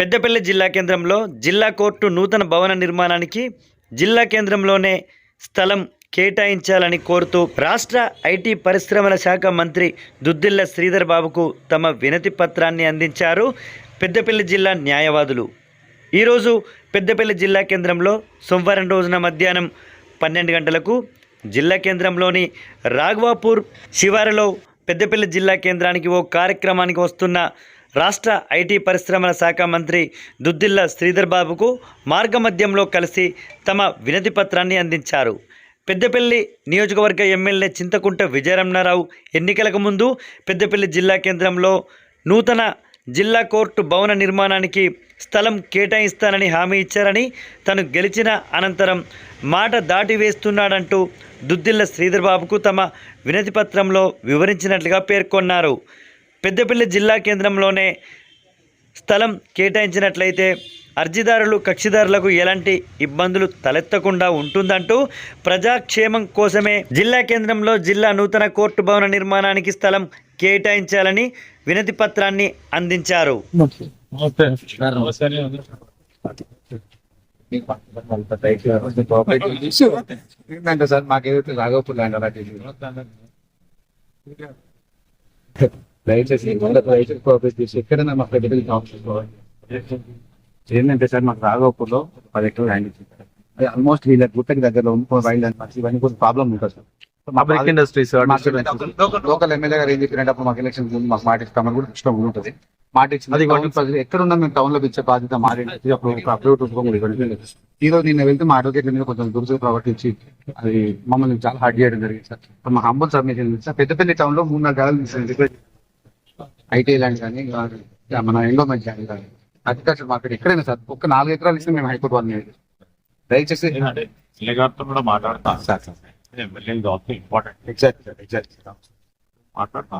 పెద్దపల్లి జిల్లా కేంద్రంలో జిల్లా కోర్టు నూతన భవన నిర్మాణానికి జిల్లా కేంద్రంలోనే స్థలం కేటాయించాలని కోరుతూ రాష్ట్ర ఐటీ పరిశ్రమల శాఖ మంత్రి దుద్దిల్ల శ్రీధర్ బాబుకు తమ వినతి పత్రాన్ని అందించారు పెద్దపల్లి జిల్లా న్యాయవాదులు. ఈరోజు పెద్దపల్లి జిల్లా కేంద్రంలో సోమవారం రోజున మధ్యాహ్నం పన్నెండు గంటలకు జిల్లా కేంద్రంలోని రాఘవాపూర్ శివారులో పెద్దపల్లి జిల్లా కేంద్రానికి ఓ కార్యక్రమానికి వస్తున్న రాష్ట్ర ఐటీ పరిశ్రమల శాఖ మంత్రి దుద్దిల్ల శ్రీధర్ బాబుకు మార్గమధ్యంలో కలిసి తమ వినతి పత్రాన్ని అందించారు. పెద్దపల్లి నియోజకవర్గ ఎమ్మెల్యే చింతకుంట విజయరమణారావు ఎన్నికలకు ముందు పెద్దపల్లి జిల్లా కేంద్రంలో నూతన జిల్లా కోర్టు భవన నిర్మాణానికి స్థలం కేటాయిస్తానని హామీ ఇచ్చారని తను గెలిచిన అనంతరం మాట దాటి వేస్తున్నాడంటూ దుద్దిల్ల శ్రీధర్బాబుకు తమ వినతిపత్రంలో వివరించినట్లుగా పేర్కొన్నారు. పెద్దపల్లి జిల్లా కేంద్రంలోనే స్థలం కేటాయించినట్లయితే అర్జీదారులు కక్షిదారులకు ఎలాంటి ఇబ్బందులు తలెత్తకుండా ఉంటుందంటూ ప్రజాక్షేమం కోసమే జిల్లా కేంద్రంలో జిల్లా నూతన కోర్టు భవన నిర్మాణానికి స్థలం కేటాయించాలని వినతి పత్రాన్ని అందించారు. మాకు రాఘవపూర్ అలాంటి దయచేసి కోఆపరేట్ చేసి ఎక్కడైనా మాకు జాబ్ చేసుకోవాలి. ఏంటంటే సార్ మాకు రాఘవపూర్లో పది ఎకరాలు ల్యాండ్ ఇచ్చింది అది ఆల్మోస్ట్ వీళ్ళ గుట్టకి దగ్గరలో వైల్డ్ ఇవన్నీ కొంచెం ప్రాబ్లం ఉంటుంది sir. Public industries local MLA గారు ఏం చెప్పినప్పుడు మాకు ఎలక్షన్ ముందు మాకు మాట ఇస్తామని కూడా ఇష్టం ఉంటుంది. మాట ఇచ్చింది ప్రజలు ఎక్కడున్నా మేము టౌన్లో ఇచ్చే బాధ్యత ఇవ్వండి. ఈ రోజు నిన్న వెళ్తే మా అడ్వకేట్ మీద కొంచెం దురుసు ప్రవర్తించి అది మమ్మల్ని చాలా హార్డ్ చేయడం జరిగింది సార్. మా హంబల్ సబ్మిషన్ సార్. పెద్దపల్లి టౌన్లో మూడు నాలుగు గడలు ఐటీ ల్యాండ్ కానీ మన ఎండోమెంట్ ల్యాండ్ కానీ అగ్రికల్చర్ మార్కెట్ ఎక్కడైనా సార్. ఒక్క నాలుగు ఎకరాలు ఇస్తే మేము హైకోర్టు వాళ్ళని దయచేసి కూడా మాట్లాడతా sir important exact sir exact మాట్లాడతా